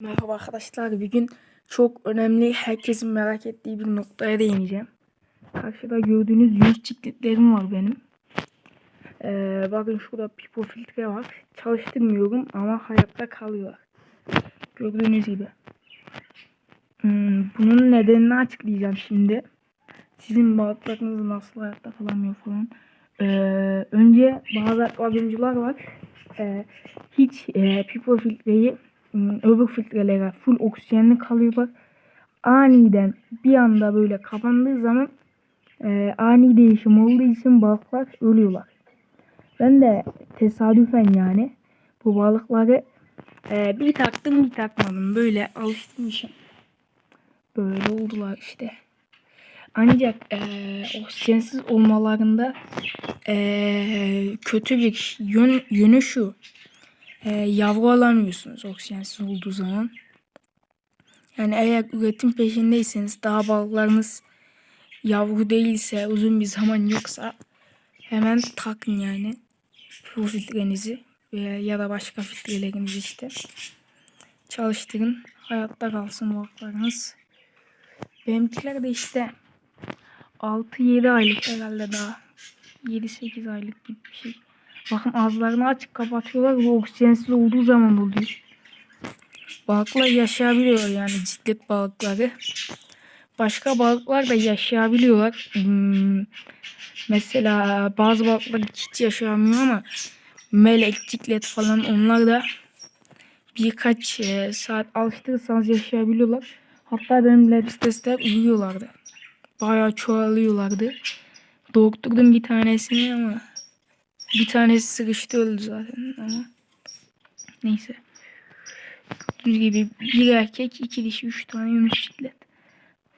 Merhaba arkadaşlar. Bir gün çok önemli, herkesin merak ettiği bir noktaya değineceğim. Karşıda gördüğünüz yüz cikletlerim var benim. Ee, bakın şurada pipo filtre var. Çalıştırmıyorum ama hayatta kalıyor. Gördüğünüz gibi. Hmm, bunun nedenini açıklayacağım şimdi. Sizin balıklarınız nasıl hayatta kalamıyor falan. Ee, önce bazı akvaryumcular var. Ee, hiç e, pipo filtreyi öbür filtrelere full oksijenli kalıyorlar. Aniden bir anda böyle kapandığı zaman e, ani değişim olduğu için balıklar ölüyorlar. Ben de tesadüfen yani bu balıkları e, bir taktım bir takmadım. Böyle alıştırmışım. Böyle oldular işte. Ancak e, oksijensiz olmalarında e, kötü bir yön, yönü şu e, yavru alamıyorsunuz oksijensiz olduğu zaman. Yani eğer üretim peşindeyseniz daha balıklarınız yavru değilse uzun bir zaman yoksa hemen takın yani bu filtrenizi veya ya da başka filtrelerinizi işte çalıştırın hayatta kalsın balıklarınız. Benimkiler de işte 6-7 aylık herhalde daha 7-8 aylık gibi bir şey. Bakın ağızlarını açık kapatıyorlar. Bu oksijensiz olduğu zaman oluyor. Balıklar yaşayabiliyor yani ciklet balıkları. Başka balıklar da yaşayabiliyorlar. Hmm, mesela bazı balıklar hiç yaşayamıyor ama melek, ciklet falan onlar da birkaç e, saat alıştırırsanız yaşayabiliyorlar. Hatta benim lab testler uyuyorlardı. Bayağı çoğalıyorlardı. Dokturdum bir tanesini ama bir tanesi sıkıştı öldü zaten ama. Neyse. Gördüğünüz gibi bir erkek, iki dişi, üç tane yunus çiklet.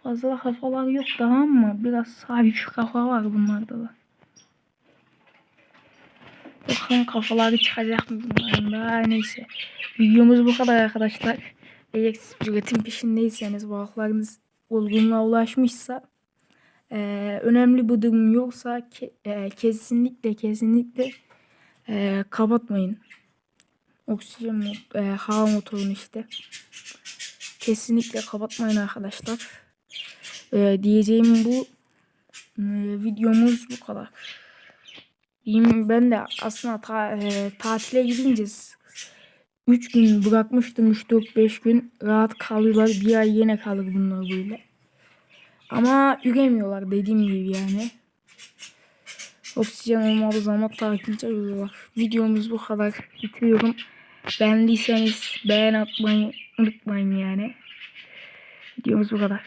Fazla kafalar yok daha ama biraz hafif kafa var bunlarda da. Bakalım kafaları çıkacak mı bunların da neyse. Videomuz bu kadar arkadaşlar. Eğer siz üretim peşindeyseniz balıklarınız olgunluğa ulaşmışsa ee, önemli bir durum yoksa ke, e, kesinlikle kesinlikle e, kapatmayın. Oksijen e, hava motorunu işte. Kesinlikle kapatmayın arkadaşlar. E, diyeceğim bu. E, videomuz bu kadar. Ben de aslında ta, e, tatile gidince 3 gün bırakmıştım 3-4-5 gün rahat kalıyorlar. Bir ay yine kalır bunlar böyle. Ama üremiyorlar dediğim gibi yani. Oksijen olmadığı zaman takipçi oluyorlar. Videomuz bu kadar. Bitiriyorum. Beğendiyseniz beğen atmayı unutmayın yani. Videomuz bu kadar.